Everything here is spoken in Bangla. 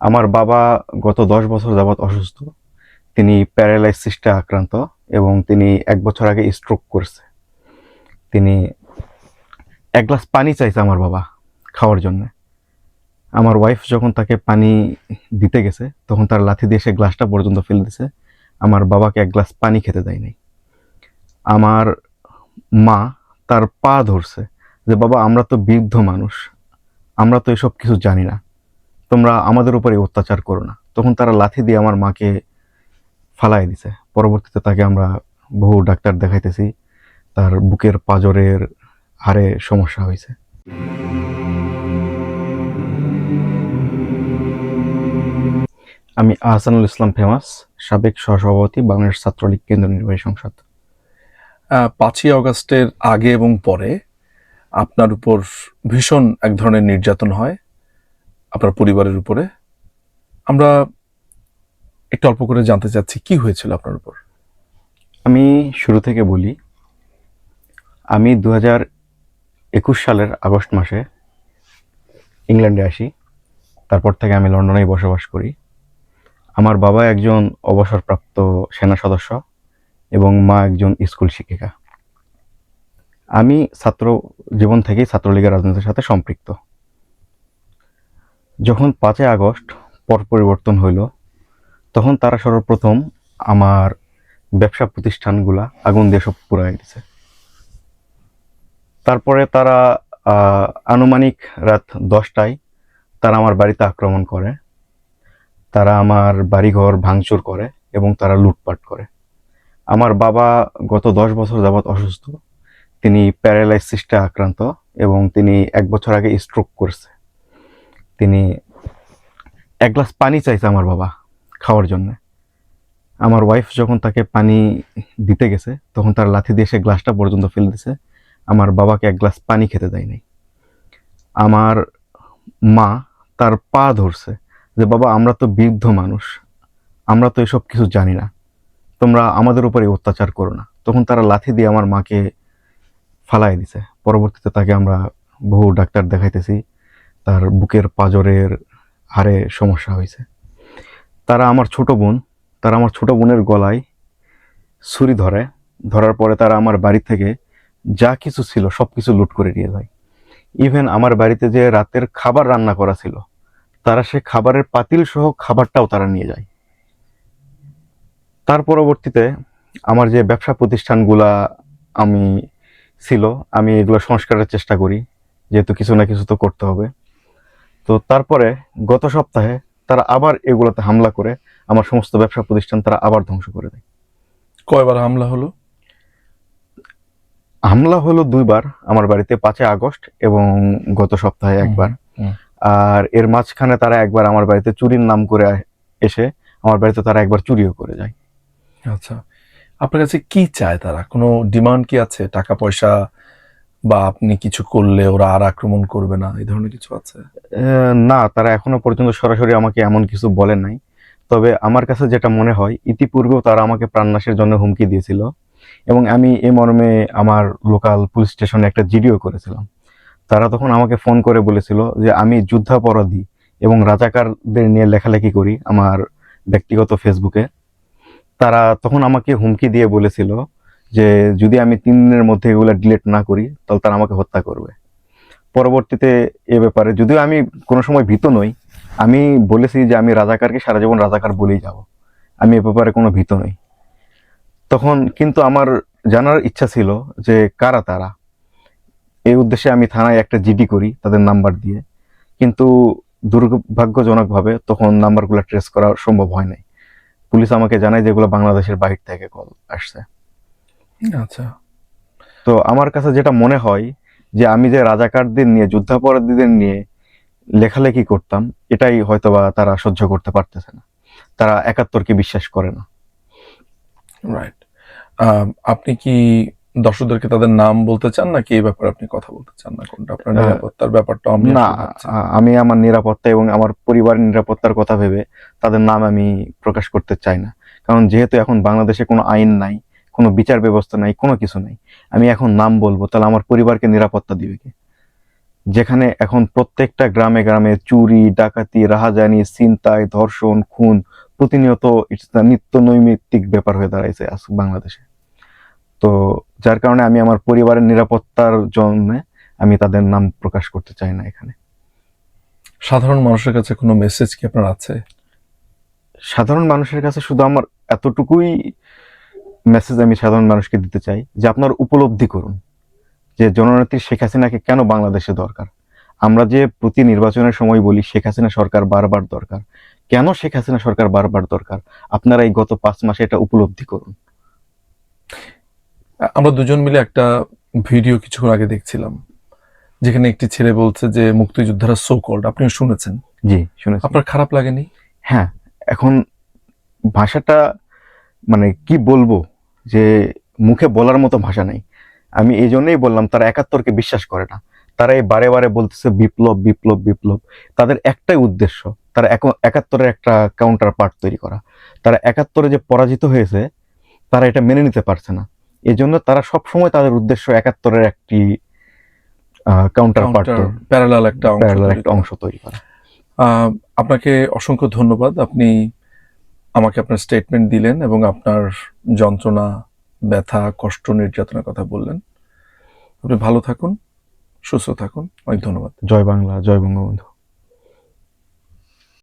আমার বাবা গত দশ বছর যাবৎ অসুস্থ। তিনি প্যারালাইসিসটা আক্রান্ত এবং তিনি এক বছর আগে স্ট্রোক করছে। তিনি এক গ্লাস পানি চাইছে আমার বাবা খাওয়ার জন্য। আমার ওয়াইফ যখন তাকে পানি দিতে গেছে, তখন তার লাথি দিয়ে সে গ্লাসটা পর্যন্ত ফেলে দিছে। আমার বাবাকে এক গ্লাস পানি খেতে দেয় নাই। আমার মা তার পা ধরছে যে, বাবা, আমরা তো বৃদ্ধ মানুষ। আমরা তো এসব কিছু জানি না। তোমরা আমাদের উপরে অত্যাচার করো না। তখন তারা লাথি দিয়ে আমার মাকে ফালাই দিছে। পরবর্তীতে তাকে আমরা বহু ডাক্তার দেখাইতেছি। তার বুকের পাজরের হাড়ে সমস্যা হয়েছে। আমি আহসানুল ইসলাম ফেমাস, সাবেক সহসভাপতি বাংলাদেশ ছাত্রলীগ কেন্দ্র নির্বাহী সংসদ। পাঁচই অগস্টের আগে এবং পরে আপনার উপর ভীষণ এক ধরনের নির্যাতন হয়। আপনার পরিবারের উপরে। আমরা একটু অল্প করে জানতে চাচ্ছি, কি হয়েছিল আপনার উপর? আমি শুরু থেকে বলি, আমি দু হাজার একুশ সালের আগস্ট মাসে ইংল্যান্ডে আসি। তারপর থেকে আমি লন্ডনেই বসবাস করি। আমার বাবা একজন অবসরপ্রাপ্ত সেনা সদস্য এবং মা একজন স্কুল শিক্ষিকা। আমি ছাত্র জীবন থেকেই ছাত্রলীগের রাজনীতির সাথে সম্পৃক্ত। যখন পাঁচই আগস্ট পর পরিবর্তন হইল, তখন তারা সর্বপ্রথম আমার ব্যবসা প্রতিষ্ঠানগুলা আগুন দিয়ে সব পুরাই দিছে। তারপরে তারা আনুমানিক রাত দশটায় তারা আমার বাড়িতে আক্রমণ করে, তারা আমার বাড়িঘর ভাঙচুর করে এবং তারা লুটপাট করে। আমার বাবা গত দশ বছর যাবৎ অসুস্থ, তিনি প্যারালাইসিসটা আক্রান্ত এবং তিনি এক বছর আগে স্ট্রোক করছে। তিনি এক গ্লাস পানি চাইছে আমার বাবা খাওয়ার জন্য। আমার ওয়াইফ যখন তাকে পানি দিতে গেছে, তখন তার লাথি দিয়ে সে গ্লাসটা পর্যন্ত ফেলে দিছে। আমার বাবাকে এক গ্লাস পানি খেতে দেয় নাই। আমার মা তার পা ধরছে যে, বাবা, আমরা তো বৃদ্ধ মানুষ, আমরা তো এসব কিছু জানি না। তোমরা আমাদের উপরে অত্যাচার করো না। তখন তারা লাথি দিয়ে আমার মাকে ফালাই দিছে। পরবর্তীতে তাকে আমরা বহু ডাক্তার দেখাইতেছি। তার বুকের পাজরের হাড়ে সমস্যা হয়েছে। তারা আমার ছোট বোন, তারা আমার ছোট বোনের গলায় ছুরি ধরে। ধরার পরে তারা আমার বাড়ি থেকে যা কিছু ছিল সব কিছু লুট করে নিয়ে যায়। ইভেন আমার বাড়িতে যে রাতের খাবার রান্না করা ছিল, তারা সে খাবারের পাতিল সহ খাবারটাও তারা নিয়ে যায়। তার পরবর্তীতে আমার যে ব্যবসা প্রতিষ্ঠানগুলা আমি ছিল, আমি এগুলো সংস্কারের চেষ্টা করি। যেহেতু কিছু না কিছু তো করতে হবে। তো তারপরে গত সপ্তাহে তারা আবার এগুলোতে হামলা করে আমার সমস্ত ব্যবসা প্রতিষ্ঠান তারা আবার ধ্বংস করে দেয়। কয়বার হামলা হলো? হামলা হলো দুইবার আমার বাড়িতে পাঁচই আগস্ট এবং গত সপ্তাহে একবার। আর এর মাঝখানে তারা একবার আমার বাড়িতে চুরির নাম করে এসে আমার বাড়িতে তারা একবার চুরিও করে যায়। আচ্ছা আপনার কাছে কি চায় তারা? কোনো ডিমান্ড কি আছে? টাকা পয়সা বা আপনি কিছু করলে ওরা আর আক্রমণ করবে না, এই ধরনের কিছু আছে? না, তারা এখনও পর্যন্ত সরাসরি আমাকে এমন কিছু বলে নাই। তবে আমার কাছে যেটা মনে হয়, ইতিপূর্বেও তারা আমাকে প্রাণনাশের জন্য হুমকি দিয়েছিল এবং আমি এ মর্মে আমার লোকাল পুলিশ স্টেশনে একটা জিডিও করেছিলাম। তারা তখন আমাকে ফোন করে বলেছিল যে, আমি যুদ্ধাপরাধী এবং রাজাকারদের নিয়ে লেখালেখি করি আমার ব্যক্তিগত ফেসবুকে তারা তখন আমাকে হুমকি দিয়ে বলেছিল যে যদি আমি তিন দিনের মধ্যে এগুলো ডিলিট না করি, তাহলে তারা আমাকে হত্যা করবে। পরবর্তীতে এ ব্যাপারে যদিও আমি কোনো সময় ভীত নই, আমি বলেছি যে আমি রাজাকারকে সারা জীবন রাজাকার বলেই যাব। আমি এ ব্যাপারে কোনো ভীত নই। তখন কিন্তু আমার জানার ইচ্ছা ছিল যে কারা তারা? এই উদ্দেশ্যে আমি থানায় একটা জিডি করি, তাদের নাম্বার দিয়ে। কিন্তু দুর্ভাগ্যজনকভাবে তখন নাম্বারগুলো ট্রেস করা সম্ভব হয় নাই। পুলিশ আমাকে জানায় যেগুলো বাংলাদেশের বাইরে থেকে কল আসছে। আচ্ছা তো আমার কাছে যেটা মনে হয় যে আমি যে রাজাকারদের নিয়ে যুদ্ধাপরাধীদের নিয়ে লেখালেখি করতাম এটাই হয়তোবা তারা সহ্য করতে পারতেছে না। তারা একাত্তরকে বিশ্বাস করে না। রাইট আপনি কি দর্শকদেরকে তাদের নাম বলতে চান নাকি এই ব্যাপারে আপনি কথা বলতে চান না? কোনটা আপনার নিরাপত্তার ব্যাপারটা আমি না আমি আমার নিরাপত্তা এবং আমার পরিবারের নিরাপত্তার কথা ভেবে তাদের নাম আমি প্রকাশ করতে চাই না। কারণ যেহেতু এখন বাংলাদেশে কোনো আইন নাই কোনো বিচার ব্যবস্থা নাই কোনো কিছু নাই। আমি এখন নাম বলব তাহলে আমার পরিবারকে নিরাপত্তা দিবে কে? যেখানে এখন প্রত্যেকটা গ্রামে গ্রামে চুরি ডাকাতি রাহাজানি ছিনতাই ধর্ষণ খুন প্রতিনিয়ত the নিত্য নৈমিত্তিক ব্যাপার হয়ে দাঁড়াইছে আজ বাংলাদেশে। তো যার কারণে আমি আমার পরিবারের নিরাপত্তার জন্য আমি তাদের নাম প্রকাশ করতে চাই না এখানে। সাধারণ মানুষের কাছে কোনো মেসেজ কি আপনার আছে? সাধারণ মানুষের কাছে শুধু আমার এতটুকুই মেসেজ আমি সাধারণ মানুষকে দিতে চাই যে আপনার উপলব্ধি করুন যে জননেত্রী শেখ হাসিনাকে কেন বাংলাদেশে দরকার? আমরা যে প্রতি নির্বাচনের সময় বলি শেখ হাসিনা সরকার বারবার দরকার। কেন শেখ হাসিনা সরকার বারবার দরকার? আপনারা এই গত পাঁচ মাসে এটা উপলব্ধি করুন। আমরা দুজন মিলে একটা ভিডিও কিছুক্ষণ আগে দেখছিলাম যেখানে একটি ছেলে বলছে যে মুক্তিযোদ্ধারা সো কল্ড আপনিও শুনেছেন? জি শুনেছি। আপনার খারাপ লাগেনি? হ্যাঁ এখন ভাষাটা মানে কি বলব? যে মুখে বলার মতো ভাষা নেই। আমি এই জন্যই বললাম তারা একাত্তরকে বিশ্বাস করে না। তারা এই বারে বারে বলতেছে বিপ্লব বিপ্লব বিপ্লব। তাদের একটাই উদ্দেশ্য তারা এক- একাত্তরের একটা কাউন্টার পার্ট তৈরি করা। তারা একাত্তরে যে পরাজিত হয়েছে তারা এটা মেনে নিতে পারছে না। এই জন্য তারা সবসময় তাদের উদ্দেশ্য একাত্তরের একটি কাউন্টার পার্ট প্যারালাল একটা অংশ তৈরি একটা অংশ তৈরি করা। আহ, আপনাকে অসংখ্য ধন্যবাদ। আপনি আমাকে আপনার স্টেটমেন্ট দিলেন এবং আপনার যন্ত্রণা, ব্যথা, কষ্ট, নির্যাতনের কথা বললেন। আপনি ভালো থাকুন, সুস্থ থাকুন। অনেক ধন্যবাদ। জয় বাংলা, জয় বঙ্গবন্ধু।